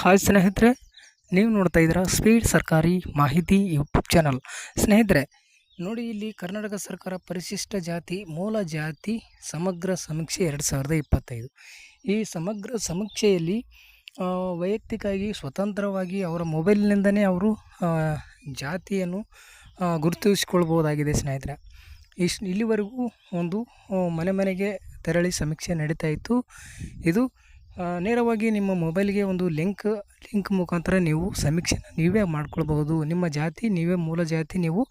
Hi ಸ್ನೇಹಿತರೆ, ನೀವು ನೋಡ್ತಾ ಇದ್ದೀರಾ ಸ್ಪೀಡ್ ಸರ್ಕಾರಿ ಮಾಹಿತಿ ಯೂಟ್ಯೂಬ್ ಚಾನಲ್. ಸ್ನೇಹಿತರೆ, ನೋಡಿ ಇಲ್ಲಿ ಕರ್ನಾಟಕ ಸರ್ಕಾರ ಪರಿಶಿಷ್ಟ ಜಾತಿ, ಮೂಲ ಜಾತಿ ಸಮಗ್ರ ಸಮೀಕ್ಷೆ ಎರಡು ಸಾವಿರದ ಇಪ್ಪತ್ತೈದು. ಈ ಸಮಗ್ರ ಸಮೀಕ್ಷೆಯಲ್ಲಿ ವೈಯಕ್ತಿಕವಾಗಿ ಸ್ವತಂತ್ರವಾಗಿ ಅವರ ಮೊಬೈಲ್ನಿಂದನೇ ಅವರು ಜಾತಿಯನ್ನು ಗುರುತಿಸಿಕೊಳ್ಬೋದಾಗಿದೆ ಸ್ನೇಹಿತರೆ. ಇಷ್ಟು ಇಲ್ಲಿವರೆಗೂ ಒಂದು ಮನೆ ಮನೆಗೆ ತೆರಳಿ ಸಮೀಕ್ಷೆ ನಡೀತಾ ಇತ್ತು. ಇದು ನೇರವಾಗಿ ನಿಮ್ಮ ಮೊಬೈಲ್ಗೆ ಒಂದು ಲಿಂಕ್ ಲಿಂಕ್ ಮುಖಾಂತರ ನೀವು ಸಮೀಕ್ಷೆ ನೀವೇ ಮಾಡ್ಕೊಳ್ಬಹುದು. ನಿಮ್ಮ ಜಾತಿ, ನೀವೇ ಮೂಲ ಜಾತಿ ನೀವು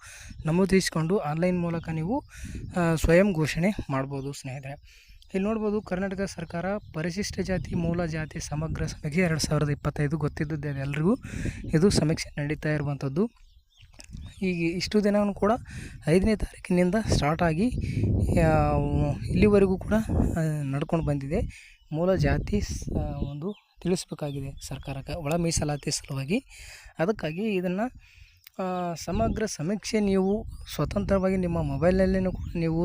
ನಮೂದಿಸಿಕೊಂಡು ಆನ್ಲೈನ್ ಮೂಲಕ ನೀವು ಸ್ವಯಂ ಘೋಷಣೆ ಮಾಡ್ಬೋದು ಸ್ನೇಹಿತರೆ. ಇಲ್ಲಿ ನೋಡ್ಬೋದು ಕರ್ನಾಟಕ ಸರ್ಕಾರ ಪರಿಶಿಷ್ಟ ಜಾತಿ, ಮೂಲ ಜಾತಿ ಸಮಗ್ರ ಸಮೀಕ್ಷೆ ಎರಡು ಸಾವಿರದ ಇಪ್ಪತ್ತೈದು ಗೊತ್ತಿದ್ದದ್ದು ಎಲ್ರಿಗೂ. ಇದು ಸಮೀಕ್ಷೆ ನಡೀತಾ ಇರುವಂಥದ್ದು. ಈಗ ಇಷ್ಟು ದಿನವೂ ಕೂಡ ಐದನೇ ತಾರೀಕಿನಿಂದ ಸ್ಟಾರ್ಟ್ ಆಗಿ ಇಲ್ಲಿವರೆಗೂ ಕೂಡ ನಡ್ಕೊಂಡು ಬಂದಿದೆ. ಮೂಲ ಜಾತಿ ಒಂದು ತಿಳಿಸಬೇಕಾಗಿದೆ ಸರ್ಕಾರಕ್ಕೆ ಒಳ ಮೀಸಲಾತಿ ಸಲುವಾಗಿ. ಅದಕ್ಕಾಗಿ ಇದನ್ನು ಸಮಗ್ರ ಸಮೀಕ್ಷೆ ನೀವು, ಸ್ವತಂತ್ರವಾಗಿ ನಿಮ್ಮ ಮೊಬೈಲ್ನಲ್ಲೇ ಕೂಡ ನೀವು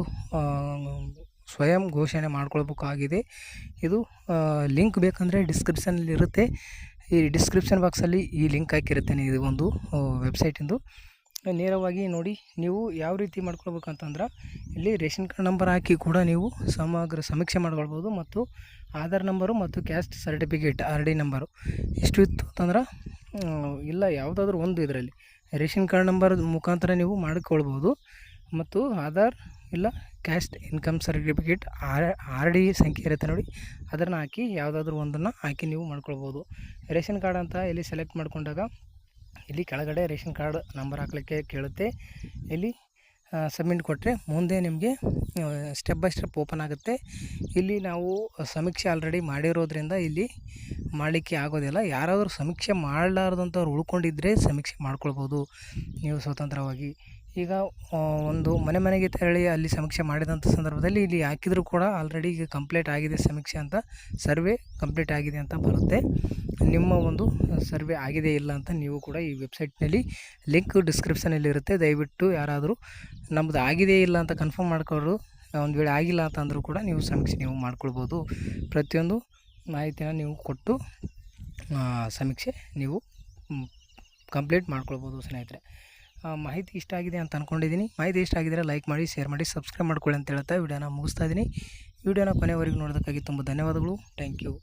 ಸ್ವಯಂ ಘೋಷಣೆ ಮಾಡ್ಕೊಳ್ಬೇಕಾಗಿದೆ. ಇದು ಲಿಂಕ್ ಬೇಕಂದರೆ ಡಿಸ್ಕ್ರಿಪ್ಷನಲ್ಲಿ ಇರುತ್ತೆ ಈ ಡಿಸ್ಕ್ರಿಪ್ಷನ್ ಬಾಕ್ಸಲ್ಲಿ ಈ ಲಿಂಕ್ ಹಾಕಿರುತ್ತೇನೆ. ಇದು ಒಂದು ವೆಬ್ಸೈಟಿಂದು. ನೇರವಾಗಿ ನೋಡಿ ನೀವು ಯಾವ ರೀತಿ ಮಾಡ್ಕೊಳ್ಬೇಕಂತಂದ್ರೆ ಇಲ್ಲಿ ರೇಷನ್ ಕಾರ್ಡ್ ನಂಬರ್ ಹಾಕಿ ಕೂಡ ನೀವು ಸಮಗ್ರ ಸಮೀಕ್ಷೆ ಮಾಡ್ಕೊಳ್ಬೋದು ಮತ್ತು ಆಧಾರ್ ನಂಬರು ಮತ್ತು caste certificate R D number. ಇಷ್ಟು ಇತ್ತು ಅಂತಂದ್ರೆ ಇಲ್ಲ ಯಾವುದಾದ್ರೂ ಒಂದು ಇದರಲ್ಲಿ. ರೇಷನ್ ಕಾರ್ಡ್ ನಂಬರ್ ಮುಖಾಂತರ ನೀವು ಮಾಡಿಕೊಳ್ಬೋದು ಮತ್ತು ಆಧಾರ್ ಇಲ್ಲ caste income certificate R R D ಸಂಖ್ಯೆ ಇರುತ್ತೆ ನೋಡಿ, ಅದನ್ನು ಹಾಕಿ ಯಾವುದಾದ್ರೂ ಒಂದನ್ನು ಹಾಕಿ ನೀವು ಮಾಡ್ಕೊಳ್ಬೋದು. ರೇಷನ್ ಕಾರ್ಡ್ ಅಂತ ಇಲ್ಲಿ ಸೆಲೆಕ್ಟ್ ಮಾಡಿಕೊಂಡಾಗ ಇಲ್ಲಿ ಕೆಳಗಡೆ ರೇಷನ್ ಕಾರ್ಡ್ ನಂಬರ್ ಹಾಕಲಿಕ್ಕೆ ಕೇಳುತ್ತೆ. ಇಲ್ಲಿ ಸಬ್ಮಿಟ್ ಕೊಟ್ಟರೆ ಮುಂದೆ ನಿಮಗೆ ಸ್ಟೆಪ್ ಬೈ ಸ್ಟೆಪ್ ಓಪನ್ ಆಗುತ್ತೆ. ಇಲ್ಲಿ ನಾವು ಸಮೀಕ್ಷೆ ಆಲ್ರೆಡಿ ಮಾಡಿರೋದ್ರಿಂದ ಇಲ್ಲಿ ಮಾಡಲಿಕ್ಕೆ ಆಗೋದಿಲ್ಲ. ಯಾರಾದರೂ ಸಮೀಕ್ಷೆ ಮಾಡಲಾರ್ದಂಥವ್ರು ಉಳ್ಕೊಂಡಿದ್ದರೆ ಸಮೀಕ್ಷೆ ಮಾಡ್ಕೊಳ್ಬೋದು. ನೀವು ಸ್ವತಂತ್ರವಾಗಿ. ಈಗ ಒಂದು ಮನೆ ಮನೆಗೆ ತೆರಳಿ ಅಲ್ಲಿ ಸಮೀಕ್ಷೆ ಮಾಡಿದಂಥ ಸಂದರ್ಭದಲ್ಲಿ ಇಲ್ಲಿ ಹಾಕಿದರೂ ಕೂಡ ಆಲ್ರೆಡಿ ಈಗ ಕಂಪ್ಲೀಟ್ ಆಗಿದೆ ಸಮೀಕ್ಷೆ ಅಂತ ಸರ್ವೆ ಕಂಪ್ಲೀಟ್ ಆಗಿದೆ ಅಂತ ಬರುತ್ತೆ. ನಿಮ್ಮ ಒಂದು ಸರ್ವೆ ಆಗಿದೆ ಇಲ್ಲ ಅಂತ ನೀವು ಕೂಡ ಈ ವೆಬ್ಸೈಟ್ನಲ್ಲಿ ಲಿಂಕ್ ಡಿಸ್ಕ್ರಿಪ್ಷನಲ್ಲಿ ಇರುತ್ತೆ. ದಯವಿಟ್ಟು ಯಾರಾದರೂ ನಮ್ಮದು ಆಗಿದೆ ಇಲ್ಲ ಅಂತ ಕನ್ಫರ್ಮ್ ಮಾಡ್ಕೊಳ್ಳೋರು, ಒಂದು ವೇಳೆ ಆಗಿಲ್ಲ ಅಂತ ಅಂದರೂ ಕೂಡ ನೀವು ಸಮೀಕ್ಷೆ ನೀವು ಮಾಡ್ಕೊಳ್ಬೋದು. ಪ್ರತಿಯೊಂದು ಮಾಹಿತಿನ ನೀವು ಕೊಟ್ಟು ಸಮೀಕ್ಷೆ ನೀವು ಕಂಪ್ಲೀಟ್ ಮಾಡ್ಕೊಳ್ಬೋದು ಸ್ನೇಹಿತರೆ. ಮಾಹಿತಿ ಇಷ್ಟ ಆಗಿದೆ ಅಂತ ಅಂದ್ಕೊಂಡಿದ್ದೀನಿ ಮಾಹಿತಿ ಇಷ್ಟ ಆಗಿದ್ರೆ ಲೈಕ್ ಮಾಡಿ ಶೇರ್ ಮಾಡಿ ಸಬ್ಸ್ಕ್ರೈಬ್ ಮಾಡ್ಕೊಳ್ಳಿ ಅಂತ ಹೇಳ್ತಾ ವಿಡಿಯೋನ ಮುಗಿಸ್ತಾ ಇದ್ದೀನಿ. ವಿಡಿಯೋನ ಕೊನೆವರೆಗೂ ನೋಡೋದಕ್ಕಾಗಿ ತುಂಬ ಧನ್ಯವಾದಗಳು. Thank you